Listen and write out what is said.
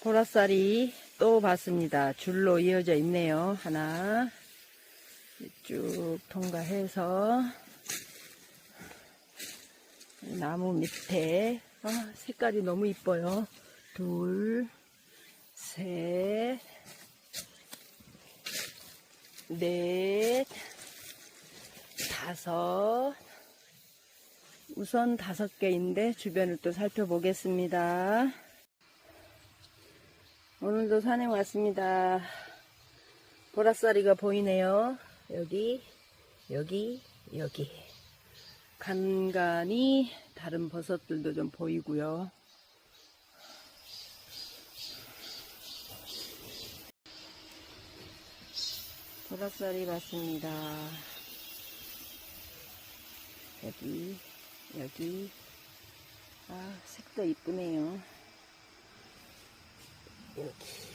보라쌀이 또 봤습니다. 줄로 이어져 있네요. 하나 쭉 통과해서 나무 밑에 아, 색깔이 너무 이뻐요. 둘, 셋, 넷, 다섯. 우선 다섯 개인데 주변을 또 살펴보겠습니다. 오늘도 산에 왔습니다. 보라쌀이가 보이네요. 여기, 여기, 여기. 간간히 다른 버섯들도 좀 보이고요. 보라쌀이 봤습니다. 여기, 여기. 아, 색도 이쁘네요. Вот.